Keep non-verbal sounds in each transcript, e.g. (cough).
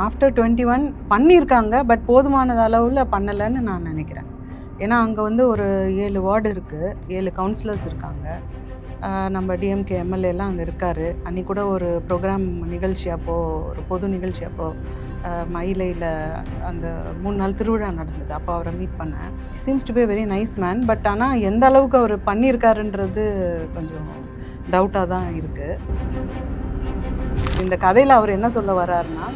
After twenty one பண்ணியிருக்காங்க but போதுமானது அளவில் பண்ணலைன்னு நான் நினைக்கிறேன். ஏன்னா அங்கே வந்து ஒரு ஏழு வார்டு இருக்குது ஏழு கவுன்சிலர்ஸ் இருக்காங்க. நம்ம டிஎம்கே எம்எல்ஏலாம் அங்கே இருக்கார். அன்றைக்கி கூட ஒரு ப்ரோக்ராம் நிகழ்ச்சி அப்போது ஒரு பொது நிகழ்ச்சி அப்போது மயிலையில் அந்த மூணு நாள் திருவிழா நடந்தது. அப்போ அவரை மீட் பண்ணேன். Seems to be very nice man but ஆனால் எந்த அளவுக்கு அவர் பண்ணியிருக்காருன்றது கொஞ்சம் டவுட்டாக தான் இருக்குது இந்த கதையில் அவர் என்ன சொல்ல வர்றாருன்னா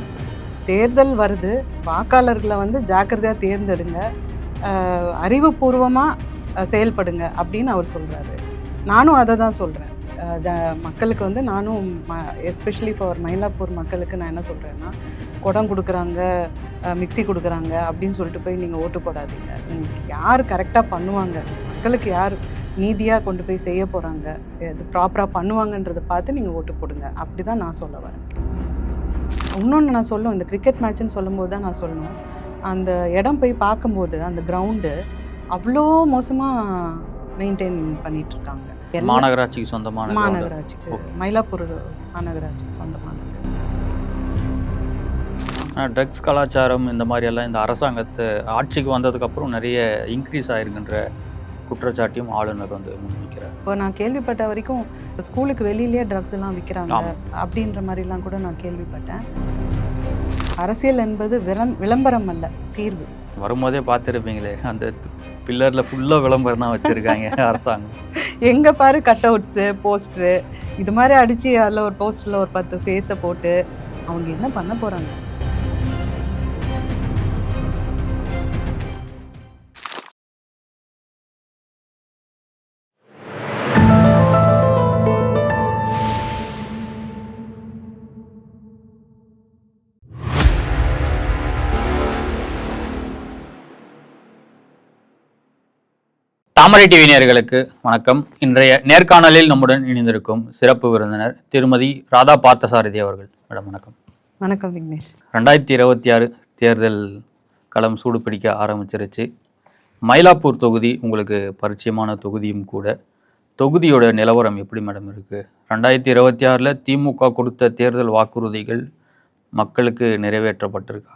தேர்தல் வருது. வாக்காளர்களை வந்து ஜாக்கிரதையாக தேர்ந்தெடுங்க. அறிவுபூர்வமாக செயல்படுங்க அப்படின்னு அவர் சொல்கிறாரு நானும் அதை தான் சொல்கிறேன் ஜ மக்களுக்கு வந்து நானும் எஸ்பெஷலி ஃபார் மயிலாப்பூர் மக்களுக்கு நான் என்ன சொல்கிறேன்னா குடம் கொடுக்குறாங்க மிக்ஸி கொடுக்குறாங்க அப்படின்னு சொல்லிட்டு போய் நீங்கள் ஓட்டு போடாதீங்க. உங்களுக்கு யார் கரெக்டாக பண்ணுவாங்க? மக்களுக்கு யார் நீதியாக கொண்டு போய் செய்ய போகிறாங்க இது ப்ராப்பராக பண்ணுவாங்கன்றதை பார்த்து நீங்கள் ஓட்டு போடுங்க. அப்படி தான் நான் சொல்ல வரேன். இன்னொன்று நான் சொல்லும் இந்த கிரிக்கெட் மேட்ச்னு சொல்லும்போது தான் நான் சொல்லணும் அந்த இடம் போய் பார்க்கும்போது அந்த கிரவுண்டு அவ்வளோ மோசமாக மெயின்டைன் பண்ணிட்டு இருக்காங்க மாநகராட்சிக்கு சொந்தமான. மாநகராட்சிக்கு. மயிலாப்பூர் மாநகராட்சிக்கு சொந்தமானது ட்ரக்ஸ் கலாச்சாரம் இந்த மாதிரி எல்லாம் இந்த அரசாங்கத்தை ஆட்சிக்கு வந்ததுக்கப்புறம் நிறைய இன்க்ரீஸ் ஆயிருக்குன்ற குற்றச்சாட்டையும் ஆளுநர் வந்து முன்வைக்கிறார். இப்போ நான் கேள்விப்பட்ட வரைக்கும் ஸ்கூலுக்கு வெளியிலேயே ட்ரக்ஸ் எல்லாம் விற்கிறாங்க. அப்படின்ற மாதிரிலாம் கூட நான் கேள்விப்பட்டேன். அரசியல் என்பது விளம் விளம்பரம் அல்ல தீர்வு. வரும்போதே பார்த்துருப்பீங்களே அந்த பில்லரில் ஃபுல்லாக விளம்பரம் தான் வச்சுருக்காங்க (laughs) அரசாங்கம். எங்கே பாரு கட் அவுட்ஸு போஸ்டரு இது மாதிரி அடித்து அதில் ஒரு போஸ்டரில் ஒரு பத்து ஃபேஸை போட்டு அவங்க என்ன பண்ண போகிறாங்க தாமரை டிவி நேயர்களுக்கு வணக்கம். இன்றைய நேர்காணலில் நம்முடன் இணைந்திருக்கும் சிறப்பு விருந்தினர் திருமதி ராதா பார்த்தசாரதி அவர்கள். மேடம் வணக்கம். வணக்கம் விக்னேஷ். ரெண்டாயிரத்தி இருபத்தி ஆறு தேர்தல் களம் சூடு பிடிக்க ஆரம்பிச்சிருச்சு. மயிலாப்பூர் தொகுதி உங்களுக்கு பரிச்சயமான தொகுதியும் கூட. தொகுதியோட நிலவரம் எப்படி மேடம் இருக்கு? ரெண்டாயிரத்தி இருபத்தி ஆறில் திமுக கொடுத்த தேர்தல் வாக்குறுதிகள் மக்களுக்கு நிறைவேற்றப்பட்டிருக்கா?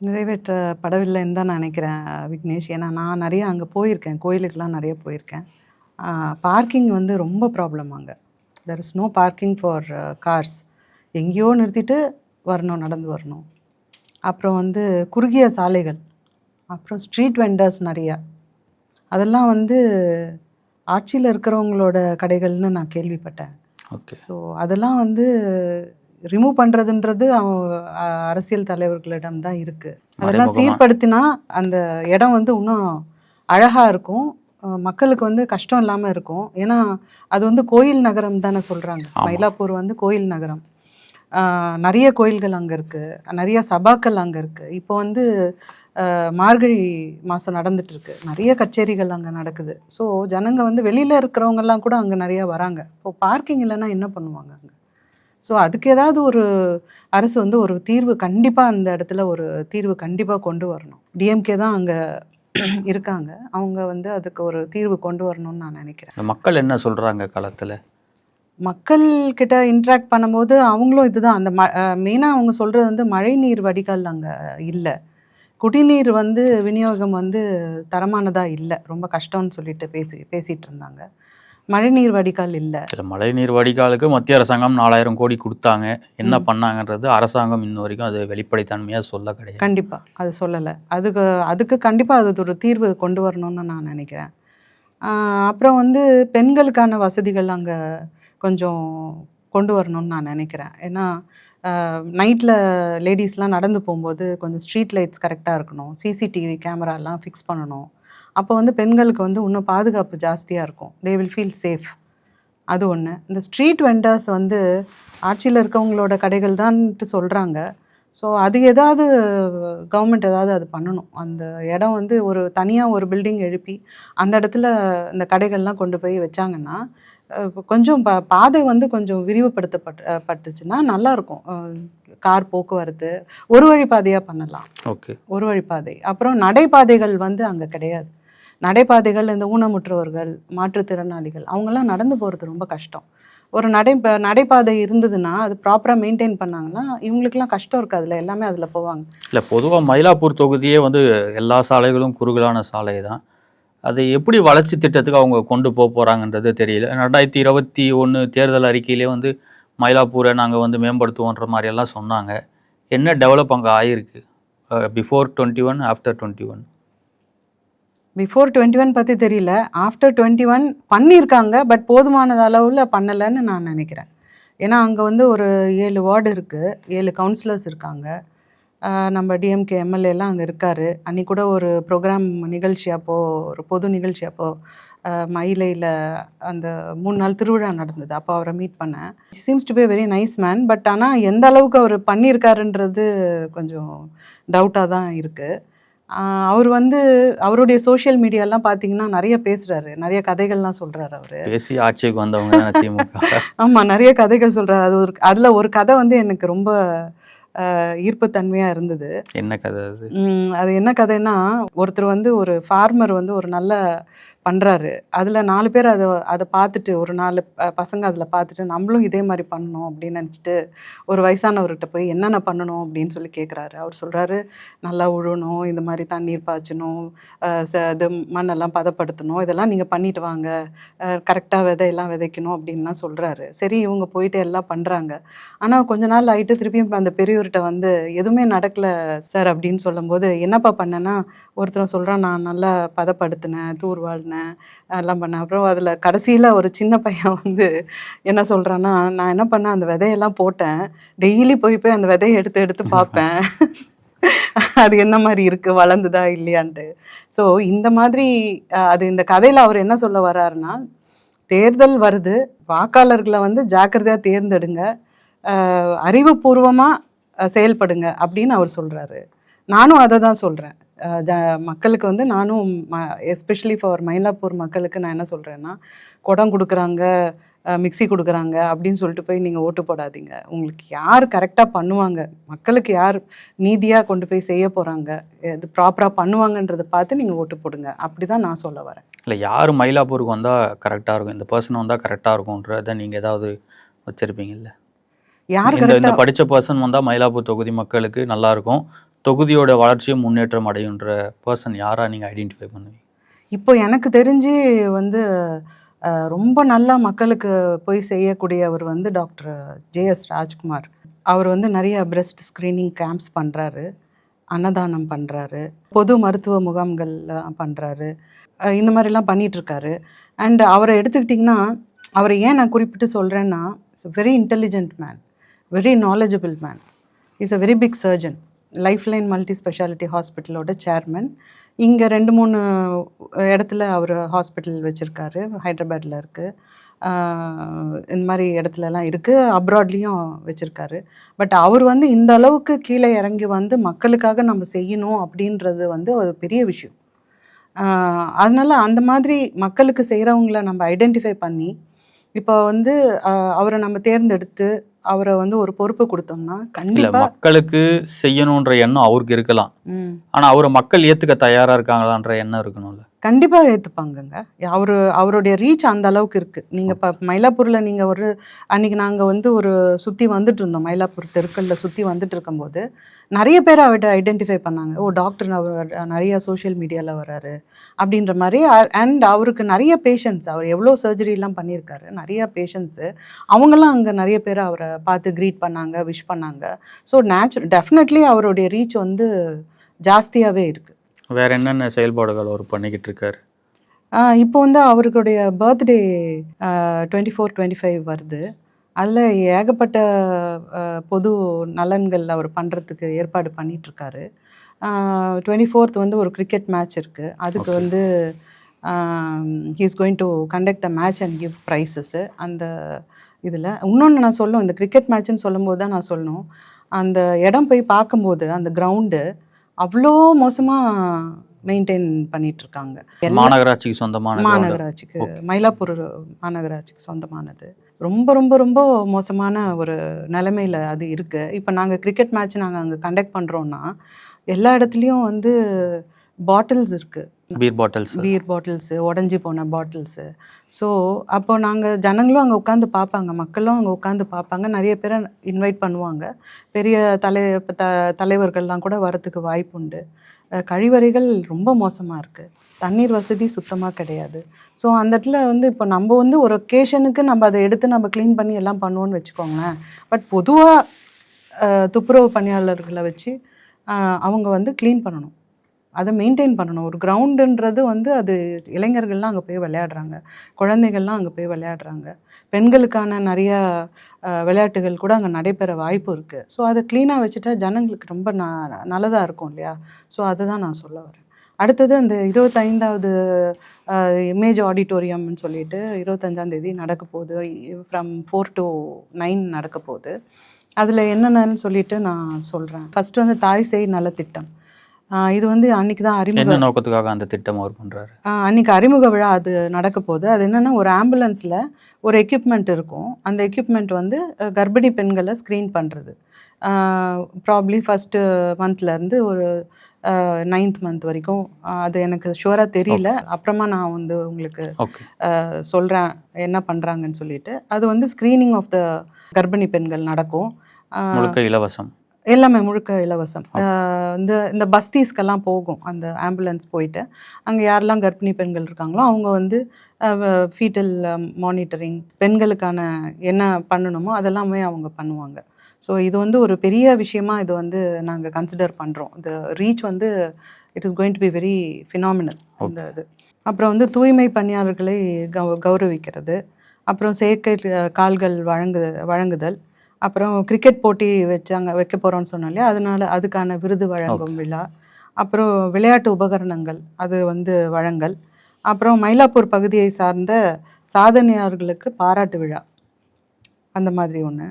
நிறைவேற்றப்படவில்லைன்னு தான் நான் நினைக்கிறேன் விக்னேஷ். ஏன்னா நான் நிறைய அங்கே போயிருக்கேன். கோயிலுக்கெலாம் நிறைய போயிருக்கேன். பார்க்கிங் வந்து ரொம்ப ப்ராப்ளம் அங்கே. There is no parking for cars எங்கேயோ நிறுத்திட்டு வரணும் நடந்து வரணும். அப்புறம் வந்து குறுகிய சாலைகள். அப்புறம் ஸ்ட்ரீட் வெண்டர்ஸ் நிறையா. அதெல்லாம் வந்து ஆட்சியில் இருக்கிறவங்களோட கடைகள்னு நான் கேள்விப்பட்டேன். ஓகே ஸோ அதெல்லாம் வந்து ரிமூவ் பண்ணுறதுன்றது அரசியல் தலைவர்களிடம் தான் இருக்குது அதெல்லாம். சீர்படுத்தினா அந்த இடம் வந்து இன்னும் அழகாக இருக்கும். மக்களுக்கு வந்து கஷ்டம் இல்லாமல் இருக்கும். ஏன்னா அது வந்து கோயில் நகரம் தானே சொல்கிறாங்க. மயிலாப்பூர் வந்து கோயில் நகரம். நிறைய கோயில்கள் அங்கே இருக்குது நிறைய சபாக்கள் அங்கே இருக்குது இப்போ வந்து மார்கழி மாதம் நடந்துட்டுருக்கு. நிறைய கச்சேரிகள் அங்கே நடக்குது. ஸோ ஜனங்க வந்து வெளியில் இருக்கிறவங்கெல்லாம் கூட அங்கே நிறைய வராங்க. இப்போ பார்க்கிங் இல்லைன்னா என்ன பண்ணுவாங்க அங்கே? ஸோ அதுக்கு ஏதாவது ஒரு அரசு வந்து ஒரு தீர்வு கண்டிப்பாக அந்த இடத்துல ஒரு தீர்வு கண்டிப்பாக கொண்டு வரணும். டிஎம்கே தான் அங்கே (clears throat) இருக்காங்க. அவங்க வந்து அதுக்கு ஒரு தீர்வு கொண்டு வரணும்னு நான் நினைக்கிறேன். மக்கள் என்ன சொல்றாங்க களத்துல மக்கள் கிட்ட இன்ட்ராக்ட் பண்ணும்போது அவங்களும் இதுதான். அந்த ம மெயினாக அவங்க சொல்கிறது வந்து மழைநீர் வடிகால் அங்கே இல்லை. குடிநீர் வந்து விநியோகம் வந்து தரமானதாக இல்லை. ரொம்ப கஷ்டம்னு சொல்லிட்டு பேசி பேசிகிட்டு இருந்தாங்க. மழைநீர் வடிகால் இல்லை. சில மழைநீர் வடிகாலுக்கு மத்திய அரசாங்கம் நாலாயிரம் கோடி கொடுத்தாங்க. என்ன பண்ணாங்கன்றது அரசாங்கம் இன்ன வரைக்கும் அது வெளிப்படைத்தன்மையா சொல்ல கிடையாது. கண்டிப்பாக அது சொல்லலை. அதுக்கு அதுக்கு கண்டிப்பாக அது ஒரு தீர்வு கொண்டு வரணும்னு நான் நினைக்கிறேன். அப்புறம் வந்து பெண்களுக்கான வசதிகள் அங்கே கொஞ்சம் கொண்டு வரணும்னு நான் நினைக்கிறேன். ஏன்னா நைட்டில் லேடிஸ்லாம் நடந்து போகும்போது கொஞ்சம் ஸ்ட்ரீட் லைட்ஸ் கரெக்டாக இருக்கணும். சிசிடிவி கேமராலாம் ஃபிக்ஸ் பண்ணணும். அப்போ வந்து பெண்களுக்கு வந்து இன்னும் பாதுகாப்பு ஜாஸ்தியாக இருக்கும். தே வில் ஃபீல் சேஃப் அது ஒன்று இந்த ஸ்ட்ரீட் வெண்டர்ஸ் வந்து ஆட்சியில் இருக்கவங்களோட கடைகள் தான்ட்டு சொல்கிறாங்க ஸோ அது ஏதாவது கவர்மெண்ட் ஏதாவது அது பண்ணணும். அந்த இடம் வந்து ஒரு தனியாக ஒரு பில்டிங் எழுப்பி அந்த இடத்துல இந்த கடைகள்லாம் கொண்டு போய் வச்சாங்கன்னா கொஞ்சம் பா பாதை வந்து கொஞ்சம் விரிவுபடுத்தப்பட்டு பட்டுச்சுன்னா நல்லாயிருக்கும் கார் போக்குவரத்து ஒரு வழி பாதையாக பண்ணலாம். ஓகே ஒரு வழிப்பாதை அப்புறம் நடைபாதைகள் வந்து அங்கே கிடையாது. நடைபாதைகள் இந்த ஊனமுற்றவர்கள் மாற்றுத்திறனாளிகள் அவங்கெல்லாம் நடந்து போகிறது ரொம்ப கஷ்டம். ஒரு நடை நடைபாதை இருந்ததுன்னா அது ப்ராப்பராக மெயின்டைன் பண்ணாங்கன்னா இவங்களுக்குலாம் கஷ்டம் இருக்காதுல்ல எல்லாமே அதில் போவாங்க. இல்லை பொதுவாக மயிலாப்பூர் தொகுதியே வந்து எல்லா சாலைகளும் குறுகலான சாலை தான். அதை எப்படி வளர்ச்சி திட்டத்துக்கு அவங்க கொண்டு போக போகிறாங்கன்றது தெரியல. ரெண்டாயிரத்தி இருபத்தி ஒன்று தேர்தல் அறிக்கையிலே வந்து மயிலாப்பூரை நாங்கள் வந்து மேம்படுத்துவோன்ற மாதிரியெல்லாம் சொன்னாங்க. என்ன டெவலப் அங்கே ஆகிருக்கு before twenty one after twenty one before twenty one பற்றி தெரியல. ஆஃப்டர் டுவெண்ட்டி ஒன் பண்ணியிருக்காங்க பட் போதுமானது அளவில் பண்ணலைன்னு நான் நினைக்கிறேன். ஏன்னா அங்கே வந்து ஒரு ஏழு வார்டு இருக்குது ஏழு கவுன்சிலர்ஸ் இருக்காங்க. நம்ம டிஎம்கே எம்எல்ஏலாம் அங்கே இருக்கார். அன்றைக்கி கூட ஒரு ப்ரோக்ராம் நிகழ்ச்சி அப்போது ஒரு பொது நிகழ்ச்சி அப்போது மயிலையில் அந்த மூணு நாள் திருவிழா நடந்தது. அப்போ அவரை மீட் பண்ணேன். Seems to be very nice man but ஆனால் எந்த அளவுக்கு அவர் பண்ணியிருக்காருன்றது கொஞ்சம் டவுட்டாக தான் இருக்குது அவர் வந்து அவருடைய சோஷியல் மீடியாலாம் பார்த்தீங்கன்னா நிறைய பேசுறாரு. நிறைய கதைகள்லாம் சொல்றாரு அவரு. பேசி ஆட்சிக்கு வந்தவங்க திமுக. (laughs) ஆமா நிறைய கதைகள் சொல்றாரு. அது ஒரு அதுல ஒரு கதை வந்து எனக்கு ரொம்ப ஈர்ப்புத்தன்மையா இருந்தது. என்ன கதை அது? அது என்ன கதைன்னா ஒருத்தர் வந்து ஒரு ஃபார்மர் வந்து ஒரு நல்ல பண்ணுறாரு அதில் நாலு பேர் அதை அதை பார்த்துட்டு ஒரு நாலு பசங்க அதில் பார்த்துட்டு நம்மளும் இதே மாதிரி பண்ணணும் அப்படின்னு நினச்சிட்டு ஒரு வயசானவர்கிட்ட போய் என்னென்ன பண்ணணும் அப்படின்னு சொல்லி கேட்குறாரு அவர் சொல்கிறாரு நல்லா உழணும் இந்த மாதிரி தண்ணீர் பாய்ச்சணும் ச- இது மண்ணெல்லாம் பதப்படுத்தணும் இதெல்லாம் நீங்கள் பண்ணிட்டு வாங்க கரெக்டாக விதையெல்லாம் விதைக்கணும் அப்படின்லாம் சொல்கிறாரு சரி இவங்க போயிட்டு எல்லாம் பண்ணுறாங்க ஆனால் கொஞ்ச நாள் ஆகிட்டு திருப்பியும் அந்த பெரியவர்கிட்ட வந்து எதுவுமே நடக்கல சார் அப்படின்னு சொல்லும்போது என்னப்பா பண்ணேன்னா? ஒருத்தர் சொல்கிறான் நான் நல்லா பதப்படுத்தினேன் தூர்வாழினேன் எல்லாம் பண்ணேன். அப்புறம் அதில் கடைசியில் ஒரு சின்ன பையன் வந்து என்ன சொல்கிறான்னா நான் என்ன பண்ணேன் அந்த விதையெல்லாம் போட்டேன். டெய்லி போய் போய் அந்த விதையை எடுத்து எடுத்து பார்ப்பேன். (laughs) அது என்ன மாதிரி இருக்கு வளர்ந்துதா இல்லையான்ட்டு. ஸோ இந்த மாதிரி அது இந்த கதையில அவர் என்ன சொல்ல வர்றாருன்னா தேர்தல் வருது. வாக்காளர்களை வந்து ஜாக்கிரதையா தேர்ந்தெடுங்க. அஹ், அறிவுபூர்வமா அஹ், செயல்படுங்க. அப்படின்னு அவர் சொல்றாரு. நானும் அதை தான் சொல்றேன். அஹ், ஜ- மக்களுக்கு வந்து நானும் எஸ்பெஷலி ஃபார் மயிலாப்பூர் மக்களுக்கு நான் என்ன சொல்றேன்னா குடம் கொடுக்குறாங்க மிக்ஸி கொடுக்குறாங்க அப்படின்னு சொல்லிட்டு போய் நீங்கள் ஓட்டு போடாதீங்க. உங்களுக்கு யார் கரெக்டாக பண்ணுவாங்க? மக்களுக்கு யார் நீதியாக கொண்டு போய் செய்ய போகிறாங்க இது ப்ராப்பராக பண்ணுவாங்கன்றதை பார்த்து நீங்கள் ஓட்டு போடுங்க. அப்படி தான் நான் சொல்ல வரேன். இல்லை யார் மயிலாப்பூருக்கு வந்தால் கரெக்டாக இருக்கும்? இந்த பர்சன் வந்தால் கரெக்டாக இருக்கும்ன்றத நீங்கள் ஏதாவது வச்சுருப்பீங்கல்ல? யார் இந்த படித்த பர்சன் வந்தால் மயிலாப்பூர் தொகுதி மக்களுக்கு நல்லா இருக்கும். தொகுதியோட வளர்ச்சியும் முன்னேற்றம் அடையுன்ற பர்சன் யாராக நீங்கள் ஐடென்டிஃபை பண்ணுவீங்க? இப்போ எனக்கு தெரிஞ்சு வந்து ரொம்ப நல்லா மக்களுக்கு போய் செய்யக்கூடியவர் வந்து டாக்டர் ஜேஎஸ் ராஜ்குமார். அவர் வந்து நிறைய பிரெஸ்ட் ஸ்க்ரீனிங் கேம்ப்ஸ் பண்ணுறாரு அன்னதானம் பண்ணுறாரு பொது மருத்துவ முகாம்கள் பண்ணுறாரு இந்த மாதிரிலாம் பண்ணிகிட்ருக்காரு அண்ட் அவரை எடுத்துக்கிட்டிங்கன்னா அவரை ஏன் நான் குறிப்பிட்டு சொல்கிறேன்னா it's very intelligent man very knowledgeable man is a very big surgeon life line multi speciality ஹாஸ்பிட்டலோட chairman இங்கே ரெண்டு மூணு இடத்துல அவர் ஹாஸ்பிட்டல் வச்சுருக்காரு. ஹைதராபாத்தில் இருக்குது இந்த மாதிரி இடத்துலலாம் இருக்குது அப்ராட்லேயும் வச்சுருக்காரு. பட் அவர் வந்து இந்த அளவுக்கு கீழே இறங்கி வந்து மக்களுக்காக நம்ம செய்யணும் அப்படின்றது வந்து ஒரு பெரிய விஷயம். அதனால் அந்த மாதிரி மக்களுக்கு செய்கிறவங்கள நம்ம ஐடென்டிஃபை பண்ணி இப்போ வந்து அவரை நம்ம தேர்ந்தெடுத்து அவரை வந்து ஒரு பொறுப்பு கொடுத்தோம்னா இல்லை கண்டிப்பாக மக்களுக்கு செய்யணுன்ற எண்ணம் அவருக்கு இருக்கலாம். ம். ஆனால் அவரை மக்கள் ஏற்றுக்க தயாராக இருக்காங்களான்ற எண்ணம் இருக்கணும்ல. கண்டிப்பாக ஏற்றுப்பாங்கங்க அவர் அவருடைய ரீச் அந்த அளவுக்கு இருக்குது நீங்கள் இப்போ மயிலாப்பூரில் நீங்கள் ஒரு அன்றைக்கி நாங்கள் வந்து ஒரு சுற்றி வந்துட்டு இருந்தோம். மயிலாப்பூர் தெருக்களில் சுற்றி வந்துட்டு இருக்கும்போது நிறைய பேர் அவர்கிட்ட ஐடென்டிஃபை பண்ணாங்க. ஓ டாக்டர் அவர் நிறைய சோஷியல் மீடியாவில் வராரு அப்படின்ற மாதிரி. அண்ட் அவருக்கு நிறைய பேஷண்ட்ஸ் அவர் எவ்வளோ சர்ஜரிலாம் பண்ணியிருக்காரு. நிறைய பேஷண்ட்ஸு அவங்கெல்லாம் அங்கே நிறைய பேர் அவரை பார்த்து க்ரீட் பண்ணாங்க விஷ் பண்ணாங்க. ஸோ நேச்சுரல் டெஃபினெட்லி அவருடைய ரீச் வந்து ஜாஸ்தியாகவே இருக்குது வேற என்னென்ன செயல்பாடுகள் அவர் பண்ணிக்கிட்டு இருக்காரு இப்போ வந்து அவருடைய birthday twenty four twenty five வருது. அதில் ஏகப்பட்ட பொது நலன்கள் அவர் பண்ணுறதுக்கு ஏற்பாடு பண்ணிட்டு இருக்காரு டுவெண்ட்டி ஃபோர்த் வந்து ஒரு கிரிக்கெட் மேட்ச் இருக்குது அதுக்கு. வந்து he's going to conduct the match and give prizes அந்த இதில் இன்னொன்று நான் சொல்லணும் இந்த கிரிக்கெட் மேட்ச்னு சொல்லும்போது தான் நான் சொல்லணும். அந்த இடம் போய் பார்க்கும்போது அந்த கிரவுண்டு அவ்வளோ மோசமாக மெயின்டைன் பண்ணிட்டு இருக்காங்க மாநகராட்சிக்கு சொந்தமான. மாநகராட்சிக்கு மயிலாப்பூர் மாநகராட்சிக்கு சொந்தமானது. ரொம்ப ரொம்ப ரொம்ப மோசமான ஒரு நிலைமையில் அது இருக்குது இப்போ நாங்கள் கிரிக்கெட் மேட்ச் நாங்கள் அங்கே கண்டக்ட் பண்ணுறோன்னா எல்லா இடத்துலையும் வந்து பாட்டில்ஸ் இருக்குது பீர் பாட்டில்ஸ் பீர் பாட்டில்ஸு உடஞ்சி போன பாட்டில்ஸு ஸோ அப்போ நாங்கள் ஜனங்களும் அங்கே உட்காந்து பார்ப்பாங்க. மக்களும் அங்கே உட்காந்து பார்ப்பாங்க. நிறைய பேரை இன்வைட் பண்ணுவாங்க. பெரிய தலை த தலைவர்கள்லாம் கூட வரத்துக்கு வாய்ப்பு உண்டு. கழிவறைகள் ரொம்ப மோசமாக இருக்குது தண்ணீர் வசதி சுத்தமாக கிடையாது. ஸோ அந்த இடத்துல வந்து இப்போ நம்ம வந்து ஒரு ஒகேஷனுக்கு நம்ம அதை எடுத்து நம்ம க்ளீன் பண்ணி எல்லாம் பண்ணுவோம்னு வச்சுக்கோங்களேன். பட் பொதுவாக துப்புரவு பணியாளர்களை வச்சு அவங்க வந்து க்ளீன் பண்ணணும். அதை மெயின்டைன் பண்ணணும். ஒரு கிரவுண்டுன்றது வந்து அது இளைஞர்கள்லாம் அங்கே போய் விளையாடுறாங்க. குழந்தைகள்லாம் அங்கே போய் விளையாடுறாங்க. பெண்களுக்கான நிறையா விளையாட்டுகள் கூட அங்கே நடைபெற வாய்ப்பு இருக்குது ஸோ அதை க்ளீனாக வச்சுட்டா ஜனங்களுக்கு ரொம்ப ந நல்லதாக இருக்கும் இல்லையா? ஸோ அதுதான் நான் சொல்ல வரேன். அடுத்தது அந்த இருபத்தைந்தாவது இமேஜ் ஆடிட்டோரியம்னு சொல்லிட்டு இருபத்தஞ்சாந்தேதி நடக்க போகுது. ஃப்ரம் ஃபோர் டு நைன் நடக்க போகுது. அதில் என்னென்னு சொல்லிட்டு நான் சொல்கிறேன் ஃபஸ்ட்டு வந்து தாய் செய் நலத்திட்டம். திட்டம் இது வந்து அன்னைக்கு தான் அறிமுக என்ன நோக்கத்துக்காக அந்த திட்டம் அவர் பண்றாரு? ஆஹ் அன்னைக்கு அறிமுக விழா அது நடக்க போகுது. அது என்னன்னா ஒரு ஆம்புலன்ஸில் ஒரு எக்யூப்மெண்ட் இருக்கும். அந்த எக்யூப்மெண்ட் வந்து கர்ப்பிணி பெண்களை ஸ்க்ரீன் பண்ணுறது ப்ராப்ளி ஃபஸ்ட்டு மந்த்லேருந்து ஒரு நைன்த் மந்த் வரைக்கும். அது எனக்கு ஷுவராக தெரியல. அப்புறமா நான் வந்து உங்களுக்கு சொல்கிறேன் என்ன பண்ணுறாங்கன்னு சொல்லிட்டு. அது வந்து ஸ்க்ரீனிங் ஆஃப் த கர்ப்பிணி பெண்கள் நடக்கும். இலவசம். எல்லாமே முழுக்க இலவசம். இந்த இந்த பஸ்தீஸ்க்கெல்லாம் போகும். அந்த ஆம்புலன்ஸ் போயிட்டு அங்கே யாரெல்லாம் கர்ப்பிணி பெண்கள் இருக்காங்களோ அவங்க வந்து ஃபீட்டல் மானிட்டரிங் பெண்களுக்கான என்ன பண்ணணுமோ அதெல்லாமே அவங்க பண்ணுவாங்க. ஸோ இது வந்து ஒரு பெரிய விஷயமா இது வந்து நாங்கள் கன்சிடர் பண்ணுறோம் இந்த ரீச் வந்து it is going to be very phenomenal இந்த இது. அப்புறம் வந்து தூய்மை பணியாளர்களை கௌ கௌரவிக்கிறது. அப்புறம் செயற்கை கால்கள் வழங்கு வழங்குதல். அப்புறம் கிரிக்கெட் போட்டி வச்சாங்க வைக்க போகிறோம்னு சொன்னோம் இல்லையா? அதனால அதுக்கான விருது வழங்கும் விழா. அப்புறம் விளையாட்டு உபகரணங்கள் அது வந்து வழங்கல். அப்புறம் மயிலாப்பூர் பகுதியை சார்ந்த சாதனையாளர்களுக்கு பாராட்டு விழா. அந்த மாதிரி ஒன்று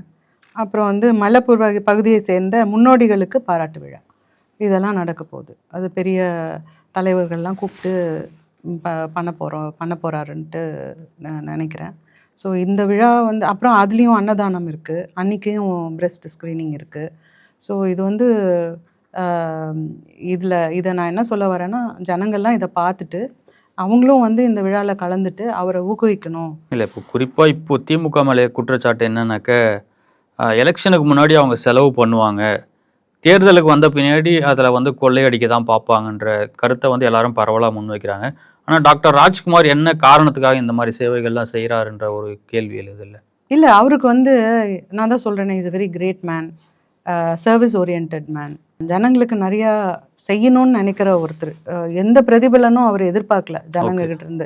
அப்புறம் வந்து மயிலாப்பூர் பகு- பகுதியை சேர்ந்த முன்னோடிகளுக்கு பாராட்டு விழா. இதெல்லாம் நடக்க போகுது. அது பெரிய தலைவர்கள்லாம் கூப்பிட்டு ப பண்ண போகிறோம் பண்ண போகிறாருன்ட்டு நான் நினைக்கிறேன். ஸோ இந்த விழா வந்து அப்புறம் அதுலேயும் அன்னதானம் இருக்குது அன்றைக்கும் பிரெஸ்ட் ஸ்க்ரீனிங் இருக்குது ஸோ இது வந்து இதில் இதை நான் என்ன சொல்ல வரேன்னா ஜனங்கள்லாம் இதை பார்த்துட்டு அவங்களும் வந்து இந்த விழாவில் கலந்துட்டு அவரை ஊக்குவிக்கணும். இல்லை இப்போ குறிப்பாக இப்போ திமுக மேலே குற்றச்சாட்டு என்னன்னாக்க எலெக்ஷனுக்கு முன்னாடி அவங்க செலவு பண்ணுவாங்க. தேர்தலுக்கு வந்த பின்னாடி அதில் வந்து கொள்ளையடிக்க தான் பார்ப்பாங்கன்ற கருத்தை வந்து எல்லாரும் பரவலாக முன்வைக்கிறாங்க ஆனால் டாக்டர் ராஜ்குமார் என்ன காரணத்துக்காக இந்த மாதிரி சேவைகள்லாம் செய்கிறாருன்ற ஒரு கேள்வி எழுது இல்லை இல்லை அவருக்கு வந்து நான் தான் சொல்கிறேனே is very great man service oriented man ஜனங்களுக்கு நிறையா செய்யணும்னு நினைக்கிற ஒருத்தர் எந்த பிரதிபலனும் அவர் எதிர்பார்க்கல ஜனங்க Okay. கிட்ட இருந்து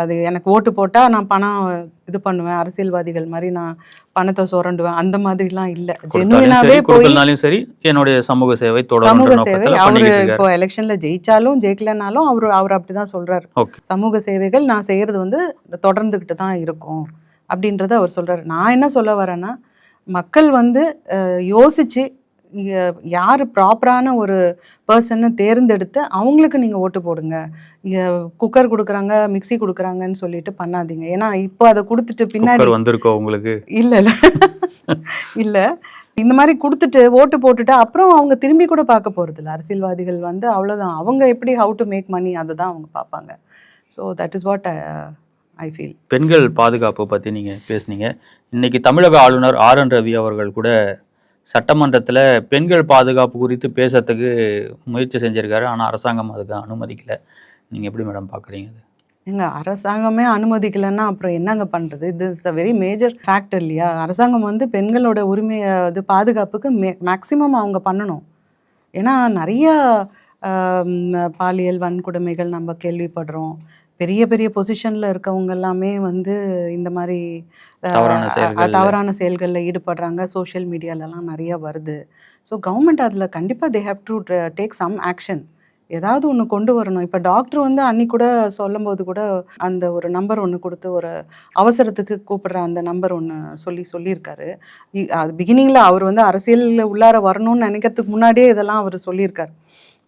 அது எனக்கு ஓட்டு போட்டால் நான் பணம் இது பண்ணுவேன் அரசியல்வாதிகள் மாதிரி நான் பணத்தை சுரண்டுவேன். அந்த மாதிரிலாம் இல்லை. ஜென்வினாவே போய் சரி என்னுடைய சமூக சேவை சமூக சேவை. அவரு இப்போ எலெக்ஷன்ல ஜெயிச்சாலும் ஜெயிக்கலனாலும் அவர் அவர் அப்படிதான் சொல்றாரு. சமூக சேவைகள் நான் செய்கிறது வந்து தொடர்ந்துக்கிட்டு தான் இருக்கும் அப்படின்றத அவர் சொல்கிறார் நான் என்ன சொல்ல வரேன்னா மக்கள் வந்து யோசிச்சு யார் ப்ராப்பரான ஒரு பர்சன்னு தேர்ந்தெடுத்து அவங்களுக்கு நீங்கள் ஓட்டு போடுங்க. குக்கர் கொடுக்குறாங்க மிக்ஸி கொடுக்குறாங்கன்னு சொல்லிட்டு பண்ணாதீங்க. ஏன்னா இப்போ அதை கொடுத்துட்டு பின்னாடி குக்கர் வந்திருக்கோ உங்களுக்கு? இல்லை இல்லை. இல்லை. இந்த மாதிரி கொடுத்துட்டு ஓட்டு போட்டுட்டு அப்புறம் அவங்க திரும்பி கூட பார்க்க போகிறதில்ல அரசியல்வாதிகள் வந்து அவ்வளோதான் அவங்க எப்படி ஹவு டு மேக் மணி அதை தான் அவங்க பார்ப்பாங்க. So that is what I feel பெண்கள் பாதுகாப்பு பற்றி நீங்கள் பேசுனீங்க. இன்னைக்கு தமிழக ஆளுநர் ஆர் என் ரவி அவர்கள் கூட சட்டமன்றத்தில் பெண்கள் பாதுகாப்பு குறித்து பேசுறதுக்கு முயற்சி செஞ்சுருக்காரு. ஆனால் அரசாங்கம் அதுக்கு அனுமதிக்கலை. நீங்கள் எப்படி மேடம் பார்க்குறீங்க அது? எங்க அரசாங்கமே அனுமதிக்கலைன்னா அப்புறம் என்னங்க பண்ணுறது இது is a very major factor இல்லையா? அரசாங்கம் வந்து பெண்களோட உரிமையை இது பாதுகாப்புக்கு மே மேக்சிமம் அவங்க பண்ணணும். ஏன்னா நிறைய பாலியல் வன்கொடுமைகள் நம்ம கேள்விப்படுறோம். பெரிய பெரிய பொசிஷனில் இருக்கவங்க எல்லாமே வந்து இந்த மாதிரி தவறான செயல்கள்ல. ஈடுபடுறாங்க. சோஷியல் மீடியாலலாம் நிறைய வருது. ஸோ கவர்மெண்ட் அதில் கண்டிப்பாக they have to take some action ஏதாவது ஒன்று கொண்டு வரணும். இப்போ டாக்டர் வந்து அன்னைக்கு கூட சொல்லும்போது கூட அந்த ஒரு நம்பர் ஒன்று கொடுத்து ஒரு அவசரத்துக்கு கூப்பிடுற அந்த நம்பர் ஒன்று சொல்லி சொல்லியிருக்காரு. அது பிகினிங்கில் அவர் வந்து அரசியலில் உள்ளார வரணும்னு நினைக்கிறதுக்கு முன்னாடியே இதெல்லாம் அவர் சொல்லியிருக்காரு.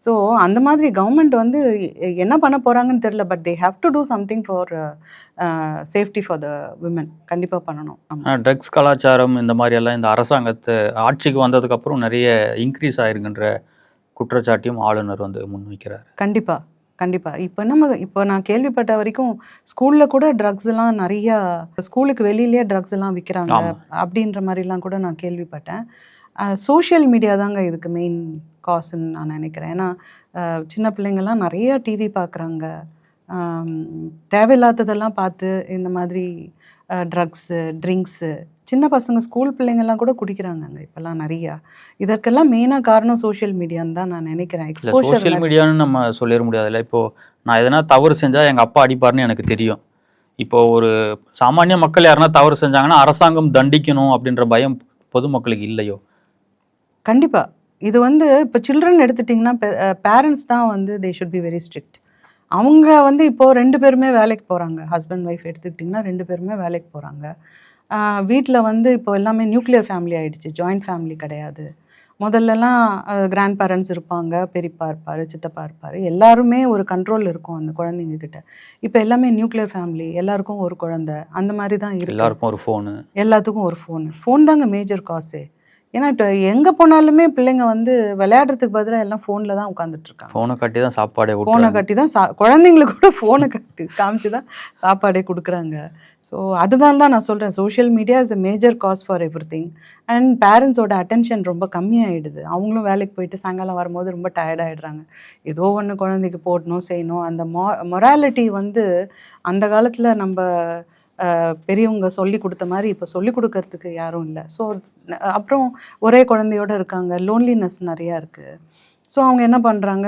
ஸோ அந்த மாதிரி கவர்மெண்ட் வந்து என்ன பண்ண போகிறாங்கன்னு தெரியல but they have to do something for safety for the women கண்டிப்பாக பண்ணணும். ட்ரக்ஸ் கலாச்சாரம் இந்த மாதிரியெல்லாம் இந்த அரசாங்கத்தை ஆட்சிக்கு வந்ததுக்கப்புறம் நிறைய இன்க்ரீஸ் ஆயிருக்குன்ற குற்றச்சாட்டையும் ஆளுநர் வந்து முன்வைக்கிறார். கண்டிப்பாக கண்டிப்பாக இப்போ நம்ம இப்போ நான் கேள்விப்பட்ட வரைக்கும் ஸ்கூலில் கூட ட்ரக்ஸ் எல்லாம் நிறையா ஸ்கூலுக்கு வெளியிலேயே ட்ரக்ஸ் எல்லாம் விற்கிறாங்க. அப்படின்ற மாதிரிலாம் கூட நான் கேள்விப்பட்டேன். சோஷியல் மீடியா தாங்க இதுக்கு மெயின் காசுன்னு நான் நினைக்கிறேன். ஏன்னா சின்ன பிள்ளைங்கள்லாம் நிறைய டிவி பார்க்குறாங்க. தேவையில்லாததெல்லாம் பார்த்து இந்த மாதிரி ட்ரக்ஸு ட்ரிங்க்ஸு சின்ன பசங்க ஸ்கூல் பிள்ளைங்கள்லாம் கூட குடிக்கிறாங்கங்க இப்போல்லாம் நிறையா. இதற்கெல்லாம் மெயினாக காரணம் சோஷியல் மீடியான்னு தான் நான் நினைக்கிறேன். இல்லை சோஷியல் எக்ஸ்போஷர் மீடியான்னு நம்ம சொல்லிட முடியாதுல்ல. இப்போ நான் எதனா தவறு செஞ்சால் எங்கள் அப்பா அடிப்பார்னு எனக்கு தெரியும். இப்போ ஒரு சாமானிய மக்கள் யாருன்னா தவறு செஞ்சாங்கன்னா அரசாங்கம் தண்டிக்கணும் அப்படின்ற பயம் பொதுமக்களுக்கு இல்லையோ? கண்டிப்பா. இது வந்து இப்போ சில்ட்ரன் எடுத்துட்டிங்கன்னா பேரண்ட்ஸ் தான் வந்து they should be very strict அவங்க வந்து இப்போ ரெண்டு பேருமே வேலைக்கு போகிறாங்க ஹஸ்பண்ட் ஒய்ஃப் எடுத்துக்கிட்டிங்கன்னா ரெண்டு பேருமே வேலைக்கு போகிறாங்க வீட்டில் வந்து இப்போ எல்லாமே நியூக்ளியர் ஃபேமிலி ஆயிடுச்சு. ஜாயிண்ட் ஃபேமிலி கிடையாது. முதல்லலாம் கிராண்ட் பேரண்ட்ஸ் இருப்பாங்க. பெரியப்பா இருப்பார் சித்தப்பா இருப்பார். எல்லாருமே ஒரு கண்ட்ரோல் இருக்கும் அந்த குழந்தைங்க கிட்ட. இப்போ எல்லாமே நியூக்ளியர் ஃபேமிலி எல்லாருக்கும் ஒரு குழந்தை. அந்த மாதிரி தான் இருக்கு. எல்லாருக்கும் ஒரு ஃபோனு எல்லாத்துக்கும் ஒரு ஃபோன் ஃபோன் தாங்க மேஜர் காசே ஏன்னா இப்போ எங்கே போனாலுமே பிள்ளைங்க வந்து விளையாடுறதுக்கு பதிலாக எல்லாம் ஃபோனில் தான் உட்காந்துட்டு இருக்காங்க ஃபோனை கட்டி தான் சாப்பாடே ஃபோனை கட்டி தான் சா குழந்தைங்களுக்கு கூட ஃபோனை கட்டி காமிச்சு தான் சாப்பாடே கொடுக்குறாங்க. ஸோ அதுதான் தான் நான் சொல்கிறேன் social media is a major cause for everything and பேரண்ட்ஸோட அட்டென்ஷன் ரொம்ப கம்மியாயிடுது. அவங்களும் வேலைக்கு போயிட்டு சாயங்காலம் வரும்போது ரொம்ப tired ஆயிடுறாங்க. ஏதோ ஒன்று குழந்தைக்கு போடணும் செய்யணும். அந்த மொ மொராலிட்டி வந்து அந்த காலத்தில் நம்ம பெரியவங்க சொல்லி கொடுத்த மாதிரி இப்போ சொல்லி கொடுக்கறதுக்கு யாரும் இல்லை. ஸோ அப்புறம் ஒரே குழந்தையோட இருக்காங்க. லோன்லினஸ் நிறையா இருக்குது ஸோ அவங்க என்ன பண்ணுறாங்க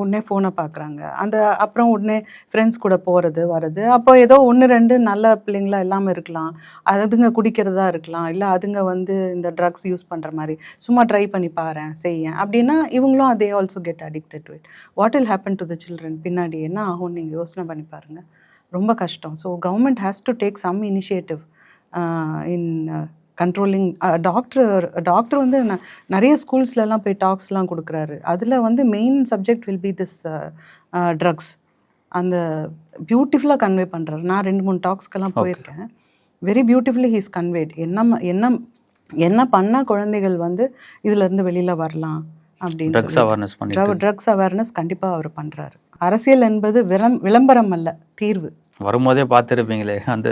உடனே ஃபோனை பார்க்குறாங்க அந்த அப்புறம் உடனே ஃப்ரெண்ட்ஸ் கூட போகிறது வர்றது. அப்போ ஏதோ ஒன்று ரெண்டு நல்ல பிள்ளைங்களா இல்லாமல் இருக்கலாம். அதுங்க குடிக்கிறதா இருக்கலாம். இல்லை அதுங்க வந்து இந்த ட்ரக்ஸ் யூஸ் பண்ணுற மாதிரி. சும்மா ட்ரை பண்ணி பாரேன் செய்யேன். அப்படின்னா இவங்களும் அதே also get addicted to it what will happen to the children பின்னாடி என்ன ஆகும் நீங்கள் யோசனை பண்ணி பாருங்கள் ரொம்ப கஷ்டம். So government has to take some initiative in controlling doctor doctor வந்து நிறைய ஸ்கூல்ஸ்லலாம் போய் டாக்ஸ்லாம் கொடுக்குறாரு. அதில் வந்து main subject will be this drugs அந்த பியூட்டிஃபுல்லாக கன்வே பண்ணுறாரு நான் ரெண்டு மூணு டாக்ஸ்க்கெல்லாம் போயிருக்கேன். வெரி பியூட்டிஃபுல்லி ஹீஸ் கன்வேட் என்ன என்ன என்ன பண்ணால் குழந்தைகள் வந்து இதுலேருந்து வெளியில் வரலாம் அப்படின்னு ட்ரக்ஸ் அவேர்னஸ் ட்ரக்ஸ் அவேர்னஸ் கண்டிப்பாக அவர் பண்ணுறாரு அரசியல் என்பது விளம் விளம்பரம் அல்ல தீர்வு. வரும்போதே பார்த்துருப்பீங்களே அந்த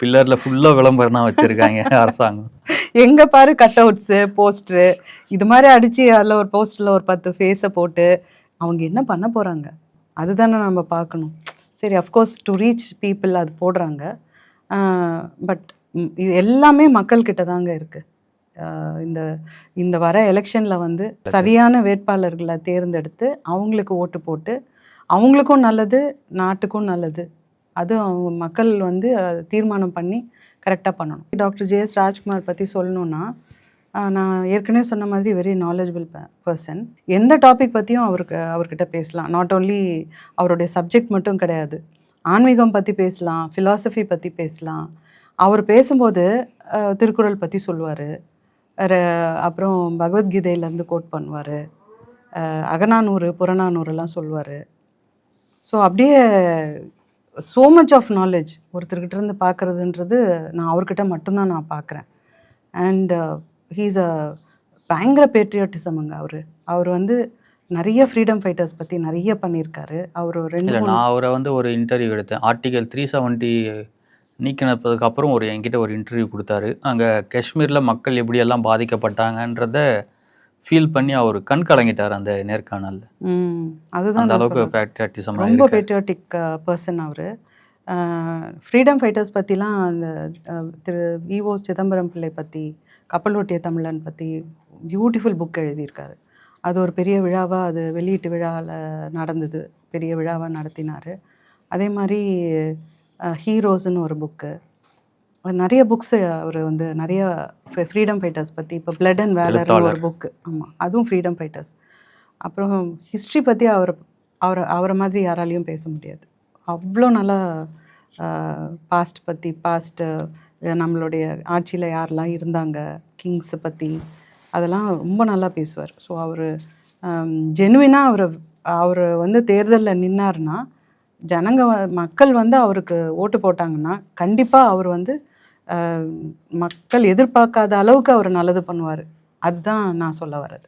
பில்லரில் ஃபுல்லாக விளம்பரம் தான் வச்சுருக்காங்க (laughs) அரசாங்கம். எங்க பாரு கட் அவுட்ஸு போஸ்டரு இது மாதிரி அடிச்சு அதில் ஒரு போஸ்டரில் ஒரு பத்து ஃபேஸை போட்டு அவங்க என்ன பண்ண போறாங்க? அதுதானே நம்ம பார்க்கணும். சரி அஃப்கோர்ஸ் டு ரீச் பீப்புள் அது போடுறாங்க. பட் இது எல்லாமே மக்கள்கிட்ட தாங்க இருக்கு. ஆஹ் இந்த இந்த வர எலெக்ஷனில் வந்து சரியான வேட்பாளர்களை தேர்ந்தெடுத்து அவங்களுக்கு ஓட்டு போட்டு அவங்களுக்கும் நல்லது நாட்டுக்கும் நல்லது. அதுவும் அவங்க மக்கள் வந்து தீர்மானம் பண்ணி கரெக்டாக பண்ணணும். டாக்டர் ஜேஎஸ் ராஜ்குமார் பற்றி சொல்லணுன்னா நான் ஏற்கனவே சொன்ன மாதிரி வெரி நாலேஜபிள் பர்சன் எந்த டாபிக் பற்றியும் அவருக்கு அவர்கிட்ட பேசலாம். நாட் ஓன்லி அவருடைய சப்ஜெக்ட் மட்டும் கிடையாது. ஆன்மீகம் பற்றி பேசலாம் ஃபிலாசபி பற்றி பேசலாம். அவர் பேசும்போது திருக்குறள் பற்றி சொல்லுவார் அப்புறம் பகவத்கீதையிலேருந்து கோட் பண்ணுவார். அகநானூறு புறநானூறுலாம் சொல்லுவார் ஸோ அப்படியே so மச் ஆஃப் நாலேஜ் ஒருத்தர்கிட்ட இருந்து பார்க்குறதுன்றது நான் அவர்கிட்ட மட்டும்தான் நான் பார்க்குறேன். அண்ட் ஹீஸ் அ பயங்கர பேட்ரியாட்டிசமுங்க அவர். அவர் வந்து நிறைய ஃப்ரீடம் ஃபைட்டர்ஸ் பற்றி நிறைய பண்ணியிருக்காரு. அவர் ரெண்டு நான் அவரை வந்து ஒரு இன்டர்வியூ எடுத்தேன். ஆர்டிகல் த்ரீ செவன்ட்டி நீக்கினதுக்கு அப்புறம் ஒரு என்கிட்ட ஒரு இன்டர்வியூ கொடுத்தாரு. அங்கே காஷ்மீரில் மக்கள் எப்படியெல்லாம் பாதிக்கப்பட்டாங்கன்றத ஃபீல் பண்ணி அவர் கண் கலங்கிட்டார் அந்த நேர்காணலில். ம், அதுதான் அந்த அளவுக்கு. பேட்ரியாட்டிசம் ரொம்ப பேட்ரியாட்டிக் பர்சன் அவர். ஃப்ரீடம் ஃபைட்டர்ஸ் பற்றிலாம் அந்த திரு விஓ சிதம்பரம் பிள்ளை பற்றி கப்பலோட்டிய தமிழன் பற்றி பியூட்டிஃபுல் புக் எழுதியிருக்காரு. அது ஒரு பெரிய விழாவாக அது வெளியீட்டு விழாவில் நடந்தது. பெரிய விழாவாக நடத்தினார். அதே மாதிரி ஹீரோஸ்னு ஒரு புக்கு நிறைய புக்ஸ் அவர் வந்து நிறைய ஃப்ரீடம் ஃபைட்டர்ஸ் பற்றி இப்போ பிளட் அண்ட் வேலர்னு ஒரு. புக்கு ஆமாம் அதுவும் ஃப்ரீடம் ஃபைட்டர்ஸ் அப்புறம் ஹிஸ்ட்ரி பற்றி அவர் அவரை அவரை மாதிரி யாராலையும் பேச முடியாது. அவ்வளோ நல்லா பாஸ்ட் பற்றி பாஸ்ட்டு நம்மளுடைய ஆட்சியில் யாரெல்லாம் இருந்தாங்க கிங்ஸை பற்றி அதெல்லாம் ரொம்ப நல்லா பேசுவார். ஸோ அவர் ஜெனுவினாக அவர் அவர் வந்து தேர்தலில் நின்னார்னா ஜனங்க மக்கள் வந்து அவருக்கு ஓட்டு போட்டாங்கன்னா கண்டிப்பாக அவர் வந்து மக்கள் எதிர்பார்க்காத அளவுக்கு அவர் நல்லது பண்ணுவார். அதுதான் நான் சொல்ல வர்றது.